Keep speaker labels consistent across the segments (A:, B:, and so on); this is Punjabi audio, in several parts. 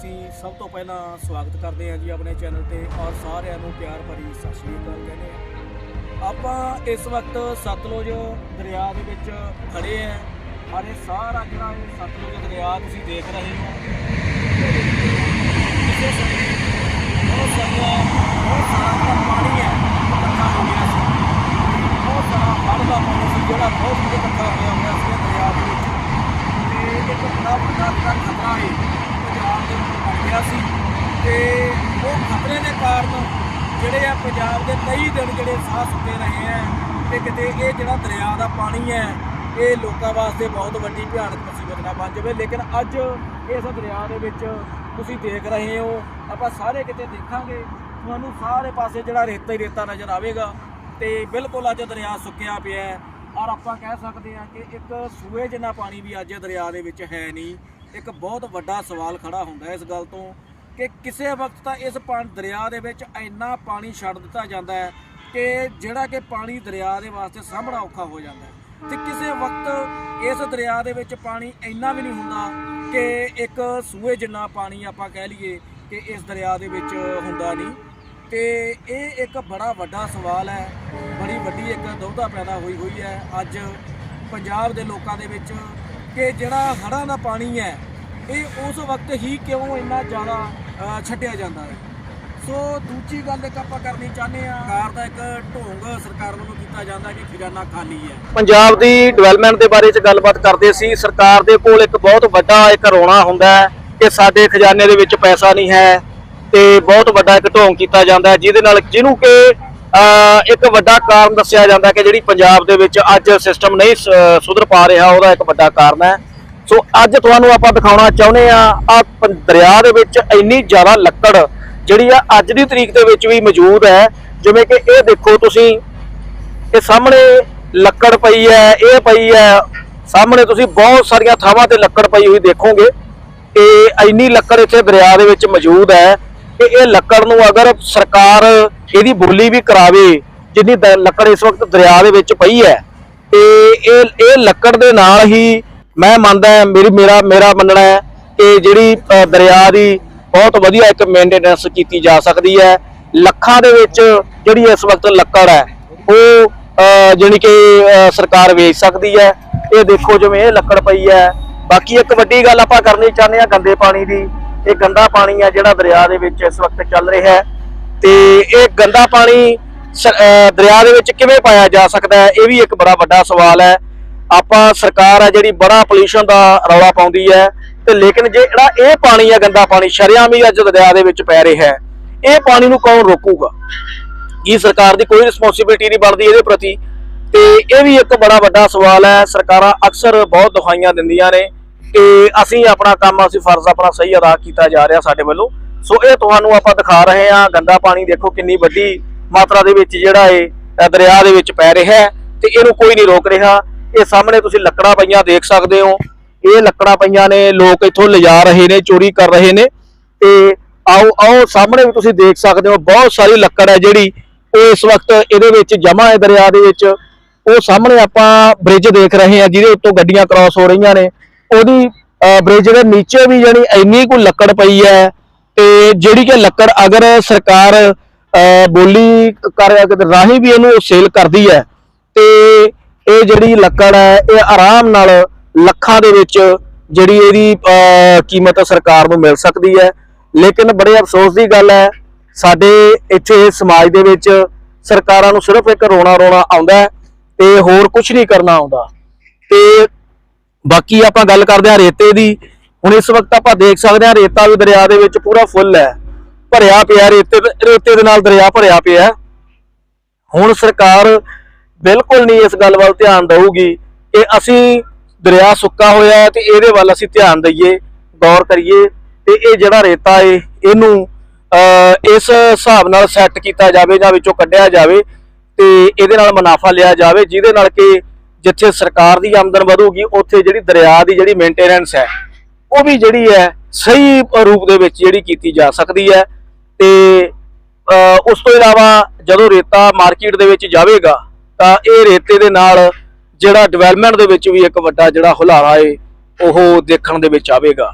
A: ਅਸੀਂ ਸਭ ਤੋਂ ਪਹਿਲਾਂ ਸਵਾਗਤ ਕਰਦੇ ਹਾਂ ਜੀ ਆਪਣੇ ਚੈਨਲ ਤੇ ਔਰ ਸਾਰਿਆਂ ਨੂੰ ਪਿਆਰ ਭਰੀ ਸਤਿ ਸ਼੍ਰੀ ਅਕਾਲ ਕਹਿੰਦੇ ਹਾਂ। ਆਪਾਂ ਇਸ ਵਕਤ ਸਤਲੁਜ ਦਰਿਆ ਦੇ ਵਿੱਚ ਖੜੇ ਆਂ ਔਰ ਇਹ ਸਾਰਾ ਜਿਹੜਾ ਇਹ ਸਤਲੁਜ ਦਰਿਆ ਤੁਸੀਂ ਦੇਖ ਰਹੇ ਹੋ। ਕਿਸੇ ਸਮੇਂ ਬਹੁਤ ਸਾਰਾ ਬਹੁਤ ਸਾਰਾ ਪਾਣੀ ਹੈ ਇਕੱਠਾ ਹੋ ਗਿਆ ਸੀ। ਬਹੁਤ ਸਾਰਾ ਹੜ੍ਹ ਦਾ ਪਾਣੀ ਸੀ ਜਿਹੜਾ ਬਹੁਤ ਹੀ ਇਕੱਠਾ ਹੋਇਆ ਹੋਇਆ ਸੀ ਇਹ ਦਰਿਆ ਦੇ ਵਿੱਚ ਤੇ ਇੱਕ ਬੜਾ ਵੱਡਾ ਜਿਹੜਾ ਖਤਰਾ ਹੈ ਪੰਜਾਬ ਦੇ ਉੱਪਰ ਬਣ ਗਿਆ ਸੀ ਤੇ ਉਹ ਖਤਰੇ ਦੇ ਕਾਰਨ ਜਿਹੜੇ ਆ ਪੰਜਾਬ ਦੇ ਕਈ ਦਿਨ ਜਿਹੜੇ ਸਾਹ ਸੁੱਤੇ ਰਹੇ ਆ ਤੇ ਕਿਤੇ ਇਹ ਜਿਹੜਾ ਦਰਿਆ ਦਾ ਪਾਣੀ ਹੈ, ਇਹ ਲੋਕਾਂ ਵਾਸਤੇ ਬਹੁਤ ਵੱਡੀ ਭਿਆਨਕ ਮੁਸੀਬਤ ਨਾ ਬਣ ਜਾਵੇ। ਲੇਕਿਨ ਅੱਜ ਇਸ ਦਰਿਆ ਦੇ ਵਿੱਚ ਤੁਸੀਂ ਦੇਖ ਰਹੇ ਹੋ, ਆਪਾਂ ਸਾਰੇ ਕਿਤੇ ਦੇਖਾਂਗੇ, ਤੁਹਾਨੂੰ ਸਾਰੇ ਪਾਸੇ ਜਿਹੜਾ ਰੇਤਾ ਹੀ ਰੇਤਾ ਨਜ਼ਰ ਆਵੇਗਾ ਤੇ ਬਿਲਕੁਲ ਅੱਜ ਦਰਿਆ ਸੁੱਕਿਆ ਪਿਆ ਔਰ ਆਪਾਂ ਕਹਿ ਸਕਦੇ ਹਾਂ ਕਿ ਇੱਕ ਸੂਏ ਜਿੰਨਾ ਪਾਣੀ ਵੀ ਅੱਜ ਦਰਿਆ ਦੇ ਵਿੱਚ ਹੈ ਨਹੀਂ ਇੱਕ ਬਹੁਤ ਵੱਡਾ ਸਵਾਲ ਖੜਾ ਹੁੰਦਾ ਇਸ ਗੱਲ ਤੋਂ ਕਿ ਕਿਸੇ ਵਕਤ ਤਾਂ ਇਸ ਪਾਣੀ ਦਰਿਆ ਦੇ ਵਿੱਚ ਇੰਨਾ ਪਾਣੀ ਛੱਡ ਦਿੱਤਾ ਜਾਂਦਾ ਹੈ ਕਿ ਜਿਹੜਾ ਕਿ ਪਾਣੀ ਦਰਿਆ ਦੇ ਵਾਸਤੇ ਸਾਹਮਣਾ ਔਖਾ ਹੋ ਜਾਂਦਾ ਹੈ। ਤੇ ਕਿਸੇ ਵਕਤ ਇਸ ਦਰਿਆ ਦੇ ਵਿੱਚ ਪਾਣੀ ਇੰਨਾ ਵੀ ਨਹੀਂ ਹੁੰਦਾ ਕਿ ਇੱਕ ਸੂਏ ਜਿੰਨਾ ਪਾਣੀ ਆਪਾਂ ਕਹਿ ਲਈਏ ਕਿ ਇਸ ਦਰਿਆ ਦੇ ਵਿੱਚ ਹੁੰਦਾ ਨਹੀਂ। ਤੇ ਇਹ ਇੱਕ ਬੜਾ ਵੱਡਾ ਸਵਾਲ ਹੈ, ਬੜੀ ਵੱਡੀ ਇੱਕ ਦੁਵਿਧਾ ਪੈਦਾ ਹੋਈ ਹੋਈ ਹੈ। ਅੱਜ ਪੰਜਾਬ ਦੇ ਲੋਕਾਂ ਦੇ ਵਿੱਚ ਕਿ ਜਿਹੜਾ ਹੜ੍ਹਾਂ ਦਾ ਪਾਣੀ ਹੈ, ਇਹ ਉਸ ਵਕਤ ਹੀ ਕਿਉਂ ਇੰਨਾ ਜ਼ਿਆਦਾ ਛੱਡਿਆ ਜਾਂਦਾ ਹੈ? ਸੋ ਦੂਜੀ ਗੱਲ ਇੱਕ ਆਪਾਂ ਕਰਨੀ ਚਾਹੁੰਦੇ ਆ ਸਰਕਾਰ ਦਾ ਇੱਕ ਢੋਂਗ ਸਰਕਾਰ ਵੱਲੋਂ ਕੀਤਾ ਜਾਂਦਾ ਕਿ ਖਜ਼ਾਨਾ ਖਾਲੀ ਹੈ।
B: ਪੰਜਾਬ ਦੀ ਡਿਵੈਲਪਮੈਂਟ ਦੇ ਬਾਰੇ ਚ ਗੱਲਬਾਤ ਕਰਦੇ ਸੀ। ਸਰਕਾਰ ਦੇ ਕੋਲ ਇੱਕ ਬਹੁਤ ਵੱਡਾ ਇੱਕ ਰੋਣਾ ਹੁੰਦਾ ਹੈ ਕਿ ਸਾਡੇ ਖਜ਼ਾਨੇ ਦੇ ਵਿੱਚ ਪੈਸਾ ਨਹੀਂ ਹੈ ਤੇ ਬਹੁਤ ਵੱਡਾ ਇੱਕ ਢੋਂਗ ਕੀਤਾ ਜਾਂਦਾ ਜਿਹਦੇ ਨਾਲ ਜਿਹਨੂੰ ਕਿ ਇੱਕ ਵੱਡਾ ਕਾਰਨ ਦੱਸਿਆ ਜਾਂਦਾ ਕਿ ਜਿਹੜੀ ਪੰਜਾਬ ਦੇ ਵਿੱਚ ਅੱਜ ਸਿਸਟਮ ਨਹੀਂ ਸ- ਸੁਧਰ ਪਾ ਰਿਹਾ, ਉਹਦਾ ਇੱਕ ਵੱਡਾ ਕਾਰਨ ਹੈ। ਸੋ ਅੱਜ ਤੁਹਾਨੂੰ ਆਪਾਂ ਦਿਖਾਉਣਾ ਚਾਹੁੰਦੇ ਆ ਆ ਦਰਿਆ ਦੇ ਵਿੱਚ ਇੰਨੀ ਜ਼ਿਆਦਾ ਲੱਕੜ ਜਿਹੜੀ ਆ ਅੱਜ ਦੀ ਤਰੀਕ ਦੇ ਵਿੱਚ ਵੀ ਮੌਜੂਦ ਹੈ। ਜਿਵੇਂ ਕਿ ਇਹ ਦੇਖੋ ਤੁਸੀਂ, ਇਹ ਸਾਹਮਣੇ ਲੱਕੜ ਪਈ ਹੈ, ਇਹ ਪਈ ਹੈ। ਸਾਹਮਣੇ ਤੁਸੀਂ ਬਹੁਤ ਸਾਰੀਆਂ ਥਾਵਾਂ ਤੇ ਲੱਕੜ ਪਈ ਹੋਈ ਦੇਖੋਗੇ। ਤੇ ਇੰਨੀ ਲੱਕੜ ਇੱਥੇ ਦਰਿਆ ਦੇ ਵਿੱਚ ਮੌਜੂਦ ਹੈ ਕਿ ਇਹ ਲੱਕੜ ਨੂੰ ਅਗਰ ਸਰਕਾਰ ਇਹਦੀ ਬੋਲੀ ਵੀ ਕਰਾਵੇ ਜਿੰਨੀ ਦ- ਲੱਕੜ ਇਸ ਵਕਤ ਦਰਿਆ ਦੇ ਵਿੱਚ ਪਈ ਹੈ। ਤੇ ਇਹ ਇਹ ਲੱਕੜ ਦੇ ਨਾਲ ਹੀ ਮੈਂ ਮੰਨਦਾ ਮੇਰੀ ਮੇਰਾ ਮੇਰਾ ਮੰਨਣਾ ਹੈ ਕਿ ਜਿਹੜੀ ਦਰਿਆ ਦੀ ਬਹੁਤ ਵਧੀਆ ਇੱਕ ਮੇਨਟੇਨੈਂਸ ਕੀਤੀ ਜਾ ਸਕਦੀ ਹੈ। ਲੱਖਾਂ ਦੇ ਵਿੱਚ ਜਿਹੜੀ ਇਸ ਵਕਤ ਲੱਕੜ ਹੈ ਉਹ ਅ, ਜਾਣੀ ਕਿ ਸਰਕਾਰ ਵੇਚ ਸਕਦੀ ਹੈ। ਇਹ ਦੇਖੋ ਜਿਵੇਂ ਇਹ ਲੱਕੜ ਪਈ ਹੈ। ਬਾਕੀ ਇੱਕ ਵੱਡੀ ਗੱਲ ਆਪਾਂ ਕਰਨੀ ਚਾਹੁੰਦੇ ਆ ਗੰਦੇ ਪਾਣੀ ਦੀ। ਇਹ ਗੰਦਾ ਪਾਣੀ ਹੈ ਜਿਹੜਾ ਦਰਿਆ ਦੇ ਵਿੱਚ ਇਸ ਵਕਤ ਚੱਲ ਰਿਹਾ ਹੈ। ਤੇ ਇਹ ਗੰਦਾ ਪਾਣੀ ਸ- ਦਰਿਆ ਦੇ ਵਿੱਚ ਕਿਵੇਂ ਪਾਇਆ ਜਾ ਸਕਦਾ ਹੈ, ਇਹ ਵੀ ਇੱਕ ਬੜਾ ਵੱਡਾ ਸਵਾਲ ਹੈ। ਆਪਾਂ ਸਰਕਾਰ ਹੈ ਜਿਹੜੀ ਬੜਾ ਪੋਲੂਸ਼ਨ ਦਾ ਰੌਲਾ ਪਾਉਂਦੀ ਹੈ ਤੇ ਲੇਕਿਨ ਜੇ ਜਿਹੜਾ ਇਹ ਪਾਣੀ ਹੈ ਗੰਦਾ ਪਾਣੀ, ਸ਼ਰਿਆਮ ਹੀ ਅੱਜ ਦਰਿਆ ਦੇ ਵਿੱਚ ਪੈ ਰਿਹਾ ਹੈ, ਇਹ ਪਾਣੀ ਨੂੰ ਕੌਣ ਰੋਕੂਗਾ? ਕੀ ਸਰਕਾਰ ਦੀ ਕੋਈ ਰਿਸਪੌਂਸਿਬਿਲਟੀ ਨਹੀਂ ਬਣਦੀ ਇਹਦੇ ਪ੍ਰਤੀ? ਤੇ ਇਹ ਵੀ ਇੱਕ ਬੜਾ ਵੱਡਾ ਸਵਾਲ ਹੈ, ਸਰਕਾਰਾਂ ਅਕਸਰ ਬਹੁਤ ਦੁਹਾਈਆਂ ਦਿੰਦੀਆਂ ਨੇ ਕਿ ਅਸੀਂ ਆਪਣਾ ਕੰਮ, ਅਸੀਂ ਫਰਜ਼ ਆਪਣਾ ਸਹੀ ਅਦਾ ਕੀਤਾ ਜਾ ਰਿਹਾ ਸਾਡੇ ਵੱਲੋਂ। ਸੋ ਇਹ ਤੁਹਾਨੂੰ ਆਪਾਂ ਦਿਖਾ ਰਹੇ ਹਾਂ, ਗੰਦਾ ਪਾਣੀ ਦੇਖੋ ਕਿੰਨੀ ਵੱਡੀ ਮਾਤਰਾ ਦੇ ਵਿੱਚ ਜਿਹੜਾ ਇਹ ਦਰਿਆ ਦੇ ਵਿੱਚ ਪੈ ਰਿਹਾ ਤੇ ਇਹਨੂੰ ਕੋਈ ਨਹੀਂ ਰੋਕ ਰਿਹਾ। ਇਹ ਸਾਹਮਣੇ ਤੁਸੀਂ ਲੱਕੜਾਂ ਪਈਆਂ ਦੇਖ ਸਕਦੇ ਹੋ। ਇਹ ਲੱਕੜਾਂ ਪਈਆਂ ਨੇ, ਲੋਕ ਇੱਥੋਂ ਲਿਜਾ ਰਹੇ ਨੇ, ਚੋਰੀ ਕਰ ਰਹੇ ਨੇ। ਤੇ ਆਓ ਆਓ, ਸਾਹਮਣੇ ਵੀ ਤੁਸੀਂ ਦੇਖ ਸਕਦੇ ਹੋ, ਬਹੁਤ ਸਾਰੀ ਲੱਕੜ ਹੈ ਜਿਹੜੀ, ਉਹ ਇਸ ਵਕਤ ਇਹਦੇ ਵਿੱਚ ਜਮਾ ਹੈ ਦਰਿਆ ਦੇ ਵਿੱਚ। ਉਹ ਸਾਹਮਣੇ ਆਪਾਂ ਬ੍ਰਿਜ ਦੇਖ ਰਹੇ ਹਾਂ, ਜਿਹਦੇ ਉੱਤੋਂ ਗੱਡੀਆਂ ਕ੍ਰਾਸ ਹੋ ਰਹੀਆਂ ਨੇ। ਉਹਦੀ ਬ੍ਰਿਜ ਦੇ ਨੀਚੇ ਵੀ ਜਿਹੜੀ ਇੰਨੀ ਕੁ ਲੱਕੜ ਪਈ ਹੈ ਤੇ ਜਿਹੜੀ ਕਿ ਲੱਕੜ ਅਗਰ ਸਰਕਾਰ ਬੋਲੀ ਕਰ ਰਾਹੀਂ ਵੀ ਇਹਨੂੰ ਸੇਲ ਕਰਦੀ ਹੈ, ਤੇ ਇਹ ਜਿਹੜੀ ਲੱਕੜ ਹੈ, ਇਹ ਆਰਾਮ ਨਾਲ ਲੱਖਾਂ ਦੇ ਵਿੱਚ ਜਿਹੜੀ ਇਹਦੀ ਕੀਮਤ ਸਰਕਾਰ ਨੂੰ ਮਿਲ ਸਕਦੀ ਹੈ। ਲੇਕਿਨ ਬੜੇ ਅਫਸੋਸ ਦੀ ਗੱਲ ਹੈ, ਸਾਡੇ ਇੱਥੇ ਸਮਾਜ ਦੇ ਵਿੱਚ ਸਰਕਾਰਾਂ ਨੂੰ ਸਿਰਫ ਇੱਕ ਰੋਣਾ ਰੋਣਾ ਆਉਂਦਾ ਹੈ, ਤੇ ਹੋਰ ਕੁਝ ਨਹੀਂ ਕਰਨਾ ਆਉਂਦਾ। ਤੇ ਬਾਕੀ ਆਪਾਂ ਗੱਲ ਕਰਦੇ ਹਾਂ ਰੇਤੇ ਦੀ। ਹੁਣ ਇਸ ਵਕਤ ਆਪਾਂ ਦੇਖ ਸਕਦੇ ਹਾਂ ਰੇਤਾ ਵੀ ਦਰਿਆ ਦੇ ਵਿੱਚ ਪੂਰਾ ਫੁੱਲ ਹੈ। ਭਰਿਆ ਪਿਆ ਰੇਤੇ ਰੇਤੇ ਦੇ ਨਾਲ ਦਰਿਆ ਭਰਿਆ ਪਿਆ ਹੁਣ ਸਰਕਾਰ ਬਿਲਕੁਲ ਨਹੀਂ ਇਸ ਗੱਲ ਵੱਲ ਧਿਆਨ ਦਊਗੀ ਕਿ ਅਸੀਂ ਦਰਿਆ ਸੁੱਕਾ ਹੋਇਆ ਹੈ ਤੇ ਇਹਦੇ ਵੱਲ ਅਸੀਂ ਧਿਆਨ ਦਈਏ ਗੌਰ ਕਰੀਏ ਤੇ ਇਹ ਜਿਹੜਾ ਰੇਤਾ ਏ ਇਹਨੂੰ ਅਹ, ਇਸ ਹਿਸਾਬ ਨਾਲ ਸੈੱਟ ਕੀਤਾ ਜਾਵੇ ਜਾਂ ਵਿੱਚੋਂ ਕੱਢਿਆ ਜਾਵੇ ਤੇ ਇਹਦੇ ਨਾਲ ਮੁਨਾਫਾ ਲਿਆ ਜਾਵੇ ਜਿਹਦੇ ਨਾਲ ਕਿ ਜਿੱਥੇ ਸਰਕਾਰ ਦੀ ਆਮਦਨ ਵਧੂਗੀ ਉੱਥੇ ਜਿਹੜੀ ਦਰਿਆ ਦੀ ਜਿਹੜੀ ਮੇਨਟੇਨੈਂਸ ਹੈ ਉਹ ਵੀ ਜਿਹੜੀ ਹੈ ਸਹੀ ਰੂਪ ਦੇ ਵਿੱਚ ਜਿਹੜੀ ਕੀਤੀ ਜਾ ਸਕਦੀ ਹੈ ਤੇ ਉਸ ਤੋਂ ਇਲਾਵਾ ਜਦੋਂ ਰੇਤਾ ਮਾਰਕੀਟ ਦੇ ਵਿੱਚ ਜਾਵੇਗਾ, ਤਾਂ ਇਹ ਰੇਤੇ ਦੇ ਨਾਲ ਜਿਹੜਾ ਡਿਵੈਲਪਮੈਂਟ ਦੇ ਵਿੱਚ ਵੀ ਇੱਕ ਵੱਡਾ ਜਿਹੜਾ ਹੁਲਾਰਾ ਏ, ਉਹ ਦੇਖਣ ਦੇ ਵਿੱਚ ਆਵੇਗਾ।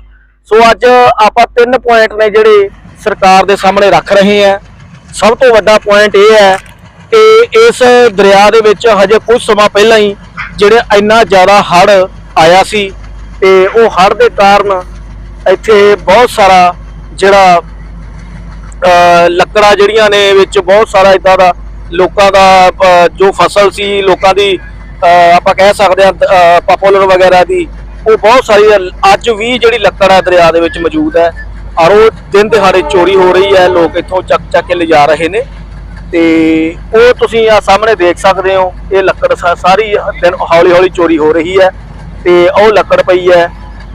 B: ਸੋ ਅੱਜ ਆਪਾਂ ਤਿੰਨ ਪੁਆਇੰਟ ਨੇ ਜਿਹੜੇ ਸਰਕਾਰ ਦੇ ਸਾਹਮਣੇ ਰੱਖ ਰਹੇ ਹਾਂ। ਸਭ ਤੋਂ ਵੱਡਾ ਪੁਆਇੰਟ ਇਹ ਹੈ ਕਿ ਇਸ ਦਰਿਆ ਦੇ ਵਿੱਚ ਹਜੇ ਕੁਝ ਸਮਾਂ ਪਹਿਲਾਂ ਹੀ ਜਿਹੜੇ ਇੰਨਾ ਜ਼ਿਆਦਾ ਹੜ੍ਹ ਆਇਆ ਸੀ ਤੇ ਉਹ ਹੜ੍ਹ ਦੇ ਕਾਰਨ ਇੱਥੇ ਬਹੁਤ ਸਾਰਾ ਜਿਹੜਾ ਅ, ਲੱਕੜਾਂ ਜਿਹੜੀਆਂ ਨੇ ਵਿੱਚ ਬਹੁਤ ਸਾਰਾ ਇਦਾਂ ਦਾ ਲੋਕਾਂ ਦਾ ਜੋ ਫਸਲ ਸੀ ਲੋਕਾਂ ਦੀ ਆਪਾਂ ਕਹਿ ਸਕਦੇ ਹਾਂ ਪਾਪੂਲਰ ਵਗੈਰਾ ਦੀ ਉਹ ਬਹੁਤ ਸਾਰੀ ਅੱਜ ਵੀ ਜਿਹੜੀ ਲੱਕੜ ਹੈ ਦਰਿਆ ਦੇ ਵਿੱਚ ਮੌਜੂਦ ਹੈ। ਔਰ ਉਹ ਦਿਨ ਦਿਹਾੜੇ ਚੋਰੀ ਹੋ ਰਹੀ ਹੈ ਲੋਕ ਇੱਥੋਂ ਚੱਕ ਚੱਕ ਕੇ ਲਿਜਾ ਰਹੇ ਨੇ। ਤੇ ਉਹ ਤੁਸੀਂ ਆ ਸਾਹਮਣੇ ਦੇਖ ਸਕਦੇ ਹੋ ਇਹ ਲੱਕੜ ਸਾ- ਸਾਰੀ ਦਿਨ ਹੌਲੀ ਹੌਲੀ ਚੋਰੀ ਹੋ ਰਹੀ ਹੈ। ਤੇ ਉਹ ਲੱਕੜ ਪਈ ਹੈ।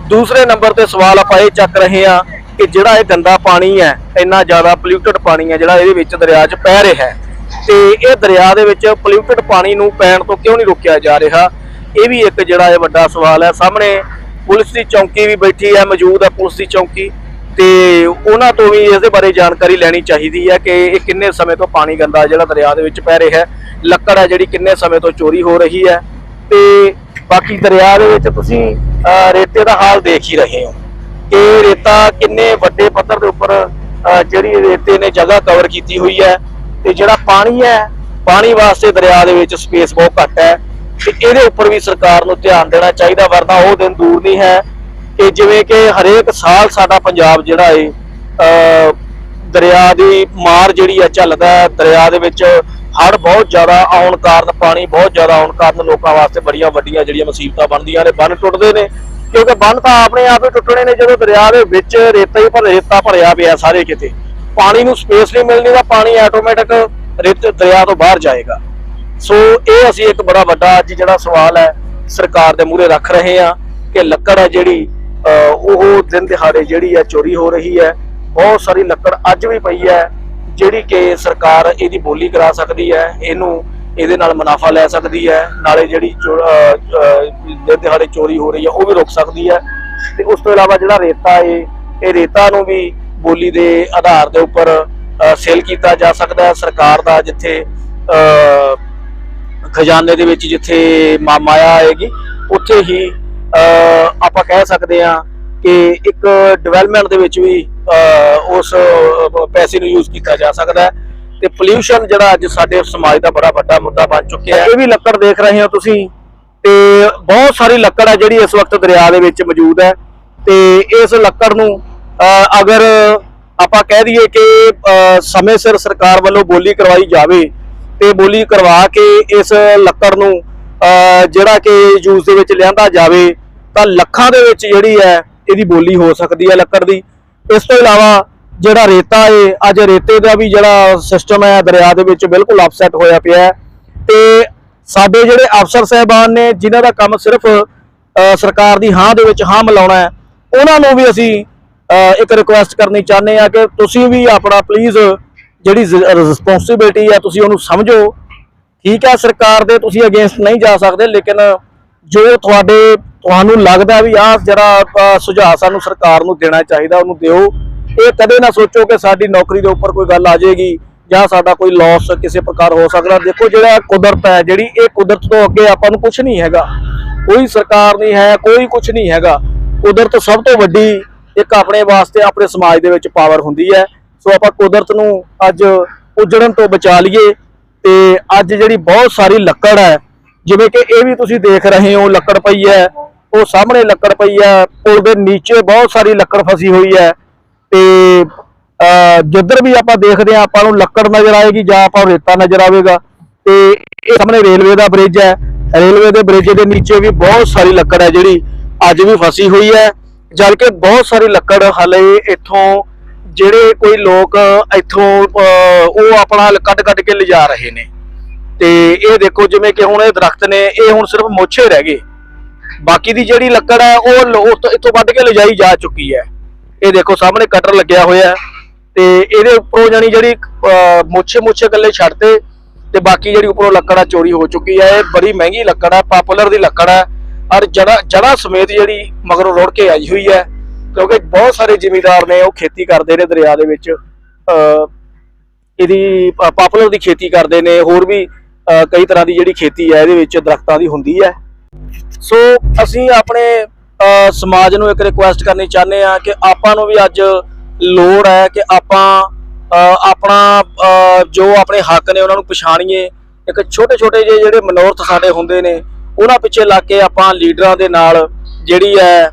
B: ਦੂਸਰੇ ਨੰਬਰ ਤੇ ਸਵਾਲ ਆਪਾਂ ਇਹ ਚੱਕ ਰਹੇ ਹਾਂ ਕਿ ਜਿਹੜਾ ਇਹ ਗੰਦਾ ਪਾਣੀ ਹੈ, ਇੰਨਾ ਜ਼ਿਆਦਾ ਪੋਲਿਊਟਡ ਪਾਣੀ ਹੈ ਜਿਹੜਾ ਇਹਦੇ ਵਿੱਚ ਦਰਿਆ 'ਚ ਪੈ ਰਿਹਾ ਹੈ। ਤੇ ਇਹ ਦਰਿਆ ਦੇ ਵਿੱਚ ਪੋਲਿਊਟਡ ਪਾਣੀ ਨੂੰ ਪੈਣ ਤੋਂ ਕਿਉਂ ਨਹੀਂ ਰੋਕਿਆ ਜਾ ਰਿਹਾ? ਇਹ ਵੀ ਇੱਕ ਜਿਹੜਾ ਇਹ ਵੱਡਾ ਸਵਾਲ ਹੈ। ਸਾਹਮਣੇ ਪੁਲਿਸ ਦੀ ਚੌਂਕੀ ਵੀ ਬੈਠੀ ਹੈ, ਮੌਜੂਦ ਹੈ ਪੁਲਿਸ ਦੀ ਚੌਂਕੀ। ਤੇ ਉਹਨਾਂ ਤੋਂ ਵੀ ਇਸ ਦੇ ਬਾਰੇ ਜਾਣਕਾਰੀ ਲੈਣੀ ਚਾਹੀਦੀ ਹੈ ਕਿ ਇਹ ਕਿੰਨੇ ਸਮੇਂ ਤੋਂ ਪਾਣੀ ਗੰਦਾ ਜਿਹੜਾ ਦਰਿਆ ਦੇ ਵਿੱਚ ਪੈ ਰਿਹਾ ਹੈ। ਲੱਕੜ ਹੈ ਜਿਹੜੀ ਕਿੰਨੇ ਸਮੇਂ ਤੋਂ ਚੋਰੀ ਹੋ ਰਹੀ ਹੈ। ਤੇ ਬਾਕੀ ਦਰਿਆ ਦੇ ਵਿੱਚ ਤੁਸੀਂ ਰੇਤੇ ਦਾ ਹਾਲ ਦੇਖ ਹੀ ਰਹੇ ਹੋ। ਕਿ ਰੇਤਾ ਕਿੰਨੇ ਵੱਡੇ ਪੱਧਰ ਦੇ ਉੱਪਰ ਜਿਹੜੀ ਰੇਤੇ ਨੇ ਜਗ੍ਹਾ ਕਵਰ ਕੀਤੀ ਹੋਈ ਹੈ ਤੇ ਜਿਹੜਾ ਪਾਣੀ ਹੈ, ਪਾਣੀ ਵਾਸਤੇ ਦਰਿਆ ਦੇ ਵਿੱਚ ਸਪੇਸ ਬਹੁਤ ਘੱਟ ਹੈ ਤੇ ਇਹਦੇ ਉੱਪਰ ਵੀ ਸਰਕਾਰ ਨੂੰ ਧਿਆਨ ਦੇਣਾ ਚਾਹੀਦਾ, ਵਰਨਾ ਉਹ ਦਿਨ ਦੂਰ ਨਹੀਂ ਹੈ ਕਿ ਜਿਵੇਂ ਕਿ ਹਰੇਕ ਸਾਲ ਸਾਡਾ ਪੰਜਾਬ ਜਿਹੜਾ ਏ ਦਰਿਆ ਦੀ ਮਾਰ ਜਿਹੜੀ ਹੈ ਚੱਲਦਾ ਦਰਿਆ ਦੇ ਵਿੱਚ ਹੜ੍ਹ ਬਹੁਤ ਜ਼ਿਆਦਾ ਆਉਣ ਕਾਰਨ ਪਾਣੀ ਬਹੁਤ ਜ਼ਿਆਦਾ ਆਉਣ ਕਾਰਨ ਲੋਕਾਂ ਵਾਸਤੇ ਬੜੀਆਂ ਵੱਡੀਆਂ ਜਿਹੜੀਆਂ ਮੁਸੀਬਤਾਂ ਬਣਦੀਆਂ ਨੇ ਬੰਨ ਟੁੱਟਦੇ ਨੇ। ਕਿਉਂਕਿ ਬੰਨ ਤਾਂ ਆਪਣੇ ਆਪ ਹੀ ਟੁੱਟਣੇ ਨੇ ਜਦੋਂ ਦਰਿਆ ਦੇ ਵਿੱਚ ਰੇਤਾ ਹੀ ਭਰ ਰੇਤਾ ਭਰਿਆ ਪਿਆ ਸਾਰੇ ਕਿਤੇ। ਪਾਣੀ ਨੂੰ ਸਪੇਸ ਨਹੀਂ ਮਿਲਣੀ ਤਾਂ ਪਾਣੀ ਆਟੋਮੈਟਿਕ ਰੇਤ ਦਰਿਆ ਤੋਂ ਬਾਹਰ ਜਾਏਗਾ। ਸੋ ਇਹ ਅਸੀਂ ਇੱਕ ਬੜਾ ਵੱਡਾ ਅੱਜ ਜਿਹੜਾ ਸਵਾਲ ਹੈ ਸਰਕਾਰ ਦੇ ਮੂਹਰੇ ਰੱਖ ਰਹੇ ਹਾਂ ਕਿ ਲੱਕੜ ਹੈ ਜਿਹੜੀ ਅਹ, ਉਹ ਦਿਨ ਦਿਹਾੜੇ ਜਿਹੜੀ ਹੈ ਚੋਰੀ ਹੋ ਰਹੀ ਹੈ। ਬਹੁਤ ਸਾਰੀ ਲੱਕੜ ਅੱਜ ਵੀ ਪਈ ਹੈ। ਜਿਹੜੀ ਕਿ ਸਰਕਾਰ ਇਹਦੀ ਬੋਲੀ ਕਰਾ ਸਕਦੀ ਹੈ, ਇਹਨੂੰ ਇਹਦੇ ਨਾਲ ਮੁਨਾਫਾ ਲੈ ਸਕਦੀ ਹੈ, ਨਾਲੇ ਜਿਹੜੀ ਚੋ- ਦਿਨ ਦਿਹਾੜੇ ਚੋਰੀ ਹੋ ਰਹੀ ਹੈ, ਉਹ ਵੀ ਰੁਕ ਸਕਦੀ ਹੈ। ਤੇ ਉਸ ਤੋਂ ਇਲਾਵਾ ਜਿਹੜਾ ਰੇਤਾ ਏ, ਇਹ ਰੇਤਾ ਨੂੰ ਵੀ ਬੋਲੀ ਦੇ ਆਧਾਰ ਦੇ ਉੱਪਰ ਸੇਲ ਕੀਤਾ ਜਾ ਸਕਦਾ ਹੈ। ਸਰਕਾਰ ਦਾ ਜਿੱਥੇ ਖਜ਼ਾਨੇ ਦੇ ਵਿੱਚ ਜਿੱਥੇ ਮਾ- ਮਾਇਆ ਆਏਗੀ, ਉੱਥੇ ਹੀ ਆਪਾਂ ਕਹਿ ਸਕਦੇ ਹਾਂ ਕਿ ਇੱਕ ਡਿਵੈਲਪਮੈਂਟ ਦੇ ਵਿੱਚ ਵੀ ਉਸ ਪੈਸੇ ਨੂੰ ਯੂਜ਼ ਕੀਤਾ ਜਾ ਸਕਦਾ ਹੈ। ਤੇ ਪੋਲਿਊਸ਼ਨ ਜਿਹੜਾ ਅੱਜ ਸਾਡੇ ਸਮਾਜ ਦਾ ਬੜਾ ਵੱਡਾ ਮੁੱਦਾ ਬਣ ਚੁੱਕਿਆ ਹੈ। ਇਹ ਵੀ ਲੱਕੜ ਦੇਖ ਰਹੇ ਹੋ ਤੁਸੀਂ। ਤੇ ਬਹੁਤ ਸਾਰੀ ਲੱਕੜ ਹੈ ਜਿਹੜੀ ਇਸ ਵਕਤ ਦਰਿਆ ਦੇ ਵਿੱਚ ਮੌਜੂਦ ਹੈ। ਤੇ ਇਸ ਲੱਕੜ ਨੂੰ ਅਗਰ ਆਪਾਂ ਕਹਿ ਦਈਏ ਕਿ ਸਮੇਂ ਸਿਰ ਸਰਕਾਰ ਵੱਲੋਂ ਬੋਲੀ ਕਰਵਾਈ ਜਾਵੇ ਤੇ ਬੋਲੀ ਕਰਵਾ ਕੇ ਇਸ ਲੱਕੜ ਨੂੰ ਜਿਹੜਾ ਕਿ ਯੂਜ਼ ਦੇ ਵਿੱਚ ਲਿਆਂਦਾ ਜਾਵੇ, ਤਾਂ ਲੱਖਾਂ ਦੇ ਵਿੱਚ ਜਿਹੜੀ ਹੈ, ਇਹਦੀ ਬੋਲੀ ਹੋ ਸਕਦੀ ਹੈ ਲੱਕੜ ਦੀ। ਇਸ ਤੋਂ ਇਲਾਵਾ ਜਿਹੜਾ ਰੇਤਾ ਏ, ਅੱਜ ਰੇਤੇ ਦਾ ਵੀ ਜਿਹੜਾ ਸਿਸਟਮ ਹੈ ਦਰਿਆ ਦੇ ਵਿੱਚ ਬਿਲਕੁਲ ਅਪਸੈਟ ਹੋਇਆ ਪਿਆ ਹੈ। ਤੇ ਸਾਡੇ ਜਿਹੜੇ ਅਫਸਰ ਸਹਿਬਾਨ ਨੇ, ਜਿਨ੍ਹਾਂ ਦਾ ਕੰਮ ਸਿਰਫ ਸਰਕਾਰ ਦੀ ਹਾਂ ਦੇ ਵਿੱਚ ਹਾਂ ਮਿਲਾਉਣਾ ਹੈ, ਉਹਨਾਂ ਨੂੰ ਵੀ ਅਸੀਂ ਇੱਕ ਰਿਕੁਐਸਟ ਕਰਨੀ ਚਾਹੁੰਦੇ ਆ ਕਿ ਤੁਸੀਂ ਵੀ ਆਪਣਾ ਪਲੀਜ਼ ਜਿਹੜੀ ਰਿਸਪੌਂਸਿਬਿਲਟੀ ਹੈ ਤੁਸੀਂ ਉਹਨੂੰ ਸਮਝੋ। ਠੀਕ ਹੈ, ਸਰਕਾਰ ਦੇ ਤੁਸੀਂ ਅਗੇਂਸਟ ਨਹੀਂ ਜਾ ਸਕਦੇ, ਲੇਕਿਨ ਜੋ ਤੁਹਾਡੇ ਤੁਹਾਨੂੰ ਲੱਗਦਾ ਵੀ ਆਹ ਜਿਹੜਾ ਸੁਝਾਅ ਸਾਨੂੰ ਸਰਕਾਰ ਨੂੰ ਦੇਣਾ ਚਾਹੀਦਾ, ਉਹਨੂੰ ਦਿਓ। ਇਹ ਕਦੇ ਨਾ ਸੋਚੋ ਕਿ ਸਾਡੀ ਨੌਕਰੀ ਦੇ ਉੱਪਰ ਕੋਈ ਗੱਲ ਆ ਜਾਏਗੀ ਜਾਂ ਸਾਡਾ ਕੋਈ ਲਾਸ ਕਿਸੇ ਪ੍ਰਕਾਰ ਹੋ ਸਕਦਾ। ਦੇਖੋ ਜਿਹੜਾ ਕੁਦਰਤ ਹੈ, ਜਿਹੜੀ ਇਹ ਕੁਦਰਤ ਤੋਂ ਅੱਗੇ ਆਪਾਂ ਨੂੰ ਕੁਝ ਨਹੀਂ ਹੈਗਾ। ਕੋਈ ਸਰਕਾਰ ਨਹੀਂ ਹੈ, ਕੋਈ ਕੁਝ ਨਹੀਂ ਹੈਗਾ। ਕੁਦਰਤ ਸਭ ਤੋਂ ਵੱਡੀ ਇੱਕ ਆਪਣੇ ਵਾਸਤੇ, ਆਪਣੇ ਸਮਾਜ ਦੇ ਵਿੱਚ ਪਾਵਰ ਹੁੰਦੀ ਹੈ। ਸੋ ਆਪਾਂ ਕੁਦਰਤ ਨੂੰ ਅੱਜ ਉਜੜਨ ਤੋਂ ਬਚਾ ਲਈਏ ਤੇ ਅੱਜ ਜਿਹੜੀ ਬਹੁਤ ਸਾਰੀ ਲੱਕੜ ਹੈ, ਜਿਵੇਂ ਕਿ ਇਹ ਵੀ ਤੁਸੀਂ ਦੇਖ ਰਹੇ ਹੋ, ਲੱਕੜ ਪਈ ਹੈ। ਉਹ ਸਾਹਮਣੇ ਲੱਕੜ ਪਈ ਹੈ ਪੁਲ ਦੇ ਨੀਚੇ ਬਹੁਤ ਸਾਰੀ ਲੱਕੜ ਫਸੀ ਹੋਈ ਹੈ ਤੇ ਜਿੱਧਰ ਵੀ ਆਪਾਂ ਦੇਖਦੇ ਹਾਂ, ਆਪਾਂ ਨੂੰ ਲੱਕੜ ਨਜ਼ਰ ਆਏਗੀ ਜਾਂ ਆਪਾਂ ਰੇਤਾ ਨਜ਼ਰ ਆਵੇਗਾ। ਤੇ ਇਹ ਸਾਹਮਣੇ ਰੇਲਵੇ ਦਾ ਬ੍ਰਿਜ ਹੈ। ਰੇਲਵੇ ਦੇ ਬ੍ਰਿਜ ਦੇ ਨੀਚੇ ਵੀ ਬਹੁਤ ਸਾਰੀ ਲੱਕੜ ਹੈ ਜਿਹੜੀ ਅੱਜ ਵੀ ਫਸੀ ਹੋਈ ਹੈ। ਜਦ ਕਿ ਬਹੁਤ ਸਾਰੀ ਲੱਕੜ ਹਲੇ ਇੱਥੋਂ ਜਿਹੜੇ ਕੋਈ ਲੋਕ ਇੱਥੋਂ ਉਹ ਆਪਣਾ ਕੱਢ ਕੱਢ ਕੇ ਲਿਜਾ ਰਹੇ ਨੇ। ਤੇ ਇਹ ਦੇਖੋ ਜਿਵੇਂ ਕਿ ਹੁਣ ਇਹ ਦਰਖਤ ਨੇ, ਇਹ ਹੁਣ ਸਿਰਫ ਮੋਛੇ ਰਹਿ ਗਏ। ਬਾਕੀ ਦੀ ਜਿਹੜੀ ਲੱਕੜ ਹੈ, ਉਹ ਲ- ਇੱਥੋਂ ਵੱਢ ਕੇ ਲਿਜਾਈ ਜਾ ਚੁੱਕੀ ਹੈ। ਇਹ ਦੇਖੋ, ਸਾਹਮਣੇ ਕਟਰ ਲੱਗਿਆ ਹੋਇਆ ਹੈ। ਤੇ ਇਹਦੇ ਉੱਪਰੋਂ ਜਾਨੀ ਜਿਹੜੀ ਮੁੱਛੇ ਮੁੱਛੇ ਗੱਲੇ ਛੱਡਤੇ ਤੇ ਬਾਕੀ ਜਿਹੜੀ ਉੱਪਰੋਂ ਲੱਕੜ ਆ, ਚੋਰੀ ਹੋ ਚੁੱਕੀ ਹੈ। ਇਹ ਬੜੀ ਮਹਿੰਗੀ ਲੱਕੜ ਹੈ ਪਪੂਲਰ ਦੀ ਲੱਕੜ ਹੈ ਔਰ ਜੜਾ ਜੜਾ ਸਮੇਤ ਜਿਹੜੀ ਮਗਰੋਂ ਰੁੜ ਕੇ ਆਈ ਹੋਈ ਹੈ। ਕਿਉਂਕਿ ਬਹੁਤ ਸਾਰੇ ਜ਼ਿਮੀਦਾਰ ਨੇ ਉਹ ਖੇਤੀ ਕਰਦੇ ਨੇ ਦਰਿਆ ਦੇ ਵਿੱਚ। ਇਹਦੀ ਪਪੂਲਰ ਦੀ ਖੇਤੀ ਕਰਦੇ ਨੇ। ਹੋਰ ਵੀ ਕਈ ਤਰ੍ਹਾਂ ਦੀ ਜਿਹੜੀ ਖੇਤੀ ਹੈ, ਇਹਦੇ ਵਿੱਚ ਦਰਖਤਾਂ ਦੀ ਹੁੰਦੀ ਹੈ। ਸੋ ਅਸੀਂ ਆਪਣੇ ਸਮਾਜ ਨੂੰ ਇੱਕ ਰਿਕੁਐਸਟ ਕਰਨੀ ਚਾਹੁੰਦੇ ਆ ਕਿ ਆਪਾਂ ਨੂੰ ਵੀ ਅੱਜ ਲੋੜ ਹੈ ਕਿ ਆਪਾਂ ਆਪਣਾ ਜੋ ਆਪਣੇ ਹੱਕ ਨੇ ਉਹਨਾਂ ਨੂੰ ਪਛਾਣੀਏ। ਇੱਕ ਛੋਟੇ ਛੋਟੇ ਜਿਹੇ ਜਿਹੜੇ ਮਨੋਰਥ ਸਾਡੇ ਹੁੰਦੇ ਨੇ ਉਹਨਾਂ ਪਿੱਛੇ ਲੱਗ ਕੇ ਆਪਾਂ ਲੀਡਰਾਂ ਦੇ ਨਾਲ ਜਿਹੜੀ ਹੈ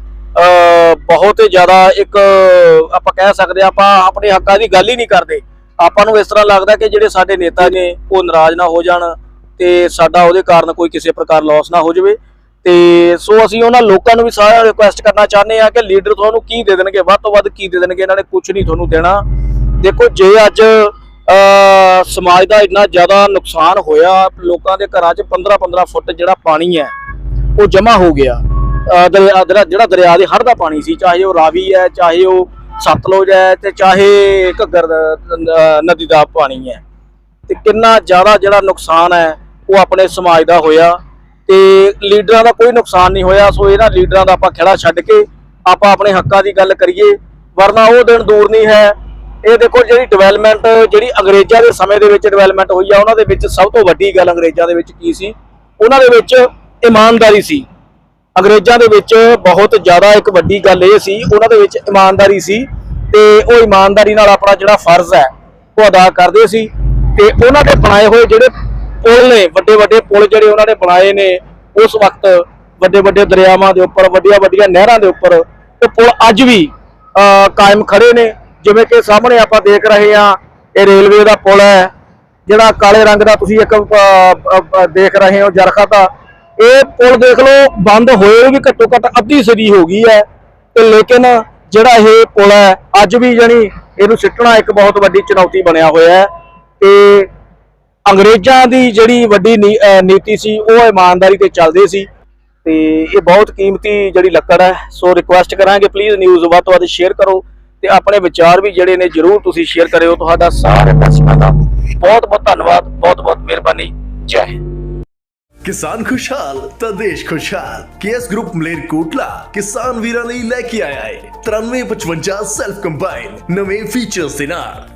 B: ਬਹੁਤ ਹੀ ਜ਼ਿਆਦਾ ਇੱਕ ਆਪਾਂ ਕਹਿ ਸਕਦੇ ਹਾਂ, ਆਪਾਂ ਆਪਣੇ ਹੱਕਾਂ ਦੀ ਗੱਲ ਹੀ ਨਹੀਂ ਕਰਦੇ। ਆਪਾਂ ਨੂੰ ਇਸ ਤਰ੍ਹਾਂ ਲੱਗਦਾ ਕਿ ਜਿਹੜੇ ਸਾਡੇ ਨੇਤਾ ਨੇ ਉਹ ਨਾਰਾਜ਼ ਨਾ ਹੋ ਜਾਣ ਤੇ ਸਾਡਾ ਉਹਦੇ ਕਾਰਨ ਕੋਈ ਕਿਸੇ ਪ੍ਰਕਾਰ ਲਾਸ ਨਾ ਹੋ ਜਾਵੇ। ਤੇ ਸੋ ਅਸੀਂ ਉਹਨਾਂ ਲੋਕਾਂ ਨੂੰ ਵੀ ਸਾਰਾ ਰਿਕੁਐਸਟ ਕਰਨਾ ਚਾਹੁੰਦੇ ਆ ਕਿ ਲੀਡਰ ਤੁਹਾਨੂੰ ਕੀ ਦੇ ਦੇਣਗੇ, ਵੱਧ ਤੋਂ ਵੱਧ ਕੀ ਦੇ ਦੇਣਗੇ, ਇਹਨਾਂ ਨੇ ਕੁਝ ਨਹੀਂ ਤੁਹਾਨੂੰ ਦੇਣਾ। ਦੇਖੋ, ਜੇ ਅੱਜ ਸਮਾਜ ਦਾ ਇੰਨਾ ਜ਼ਿਆਦਾ ਨੁਕਸਾਨ ਹੋਇਆ, ਲੋਕਾਂ ਦੇ ਘਰਾਂ 'ਚ 15-15 ਫੁੱਟ ਜਿਹੜਾ ਪਾਣੀ ਹੈ, ਉਹ ਜਮ੍ਹਾਂ ਹੋ ਗਿਆ। ਦਰਿਆ- ਦਰਿਆ- ਜਿਹੜਾ ਦਰਿਆ ਦੇ ਹੜ੍ਹ ਦਾ ਪਾਣੀ ਸੀ, ਚਾਹੇ ਉਹ ਰਾਵੀ ਹੈ, ਚਾਹੇ ਉਹ ਸਤਲੁਜ ਹੈ, ਤੇ ਚਾਹੇ ਘੱਗਰ ਦਾ- ਨਦੀ ਦਾ ਪਾਣੀ ਹੈ, ਤੇ ਕਿੰਨਾ ਜ਼ਿਆਦਾ ਜਿਹੜਾ ਨੁਕਸਾਨ ਹੈ, ਉਹ ਆਪਣੇ ਸਮਾਜ ਦਾ ਹੋਇਆ। ਤੇ ਲੀਡਰਾਂ ਦਾ ਕੋਈ ਨੁਕਸਾਨ ਨਹੀਂ ਹੋਇਆ, ਸੋ ਇਹਨਾਂ ਲੀਡਰਾਂ ਦਾ ਆਪਾਂ ਖੜਾ ਛੱਡ ਕੇ ਆਪਾਂ ਆਪਣੇ ਹੱਕਾਂ ਦੀ ਗੱਲ ਕਰੀਏ, ਵਰਨਾ ਉਹ ਦਿਨ ਦੂਰ ਨਹੀਂ ਹੈ। ਇਹ ਦੇਖੋ ਜਿਹੜੀ ਡਿਵੈਲਪਮੈਂਟ ਜਿਹੜੀ ਅੰਗਰੇਜ਼ਾਂ ਦੇ ਸਮੇਂ ਦੇ ਵਿੱਚ ਡਿਵੈਲਪਮੈਂਟ ਹੋਈ ਆ, ਉਹਨਾਂ ਦੇ ਵਿੱਚ ਸਭ ਤੋਂ ਵੱਡੀ ਗੱਲ ਅੰਗਰੇਜ਼ਾਂ ਦੇ ਵਿੱਚ ਕੀ ਸੀ? ਉਹਨਾਂ ਦੇ ਵਿੱਚ ਇਮਾਨਦਾਰੀ ਸੀ। ਅੰਗਰੇਜ਼ਾਂ ਦੇ ਵਿੱਚ ਬਹੁਤ ਜ਼ਿਆਦਾ ਇੱਕ ਵੱਡੀ ਗੱਲ ਇਹ ਸੀ, ਉਹਨਾਂ ਦੇ ਵਿੱਚ ਇਮਾਨਦਾਰੀ ਸੀ ਤੇ ਉਹ ਇਮਾਨਦਾਰੀ ਨਾਲ ਆਪਣਾ ਜਿਹੜਾ ਫਰਜ਼ ਹੈ, ਉਹ ਅਦਾ ਕਰਦੇ ਸੀ ਤੇ ਉਹਨਾਂ ਦੇ ਬਣਾਏ ਹੋਏ ਜਿਹੜੇ ਪੁਲ ਨੇ, ਵੱਡੇ ਵੱਡੇ ਪੁਲ ਜਿਹੜੇ ਉਹਨਾਂ ਨੇ ਬਣਾਏ ਨੇ, ਉਸ ਵਕਤ ਵੱਡੇ ਵੱਡੇ ਦਰਿਆਵਾਂ ਦੇ ਉੱਪਰ, ਵੱਡੀਆਂ ਵੱਡੀਆਂ ਨਹਿਰਾਂ ਦੇ ਉੱਪਰ, ਉਹ ਪੁਲ ਅੱਜ ਵੀ ਕਾਇਮ ਖੜੇ ਨੇ। ਜਿਵੇਂ ਕਿ ਸਾਹਮਣੇ ਆਪਾਂ ਦੇਖ ਰਹੇ ਹਾਂ, ਇਹ ਰੇਲਵੇ ਦਾ ਪੁਲ ਹੈ, ਜਿਹੜਾ ਕਾਲੇ ਰੰਗ ਦਾ ਤੁਸੀਂ ਇੱਕ ਦੇਖ ਰਹੇ ਹੋ ਜਰਖਾ ਦਾ। ਇਹ ਪੁਲ ਦੇਖ ਲਓ, ਬੰਦ ਹੋਏ ਵੀ ਘੱਟੋ ਘੱਟ ਅੱਧੀ ਸਦੀ ਹੋ ਗਈ ਹੈ। ਤੇ ਲੇਕਿਨ ਜਿਹੜਾ ਇਹ ਪੁਲ ਹੈ, ਅੱਜ ਵੀ ਜਾਨੀ ਇਹਨੂੰ ਸਿੱਟਣਾ ਇੱਕ ਬਹੁਤ ਵੱਡੀ ਚੁਣੌਤੀ ਬਣਿਆ ਹੋਇਆ ਹੈ। ਤੇ ਅੰਗਰੇਜ਼ਾਂ ਦੀ ਜਿਹੜੀ ਵੱਡੀ ਨੀਤੀ ਸੀ, ਉਹ ਇਮਾਨਦਾਰੀ ਤੇ ਚੱਲਦੇ ਸੀ। ਤੇ ਇਹ ਬਹੁਤ ਕੀਮਤੀ ਜਿਹੜੀ ਲੱਕੜ ਹੈ, ਸੋ ਰਿਕੁਐਸਟ ਕਰਾਂਗੇ ਪਲੀਜ਼ ਨਿਊਜ਼ ਵੱਧ ਤੋਂ ਵੱਧ ਸ਼ੇਅਰ ਕਰੋ ਤੇ ਆਪਣੇ ਵਿਚਾਰ ਵੀ ਜਿਹੜੇ ਨੇ ਜਰੂਰ ਤੁਸੀਂ ਸ਼ੇਅਰ ਕਰਿਓ। ਤੁਹਾਡਾ ਸਾਰੇ ਦਰਸ਼ਕਾਂ ਦਾ ਬਹੁਤ ਬਹੁਤ ਧੰਨਵਾਦ, ਬਹੁਤ ਬਹੁਤ ਮਿਹਰਬਾਨੀ। ਜੈ ਹਿੰਦ।
C: ਕਿਸਾਨ ਖੁਸ਼ਹਾਲ, ਤਾਂ ਦੇਸ਼ ਖੁਸ਼ਹਾਲ। ਕੇਐਸ ਗਰੁੱਪ ਮਲੇਰਕੋਟਲਾ ਕਿਸਾਨ ਵੀਰਾਂ ਲਈ ਲੈ ਕੇ ਆਇਆ ਹੈ 9355 ਸੈਲਫ ਕੰਬਾਈਨ ਨਵੇਂ ਫੀਚਰਸ ਦੇ ਨਾਲ।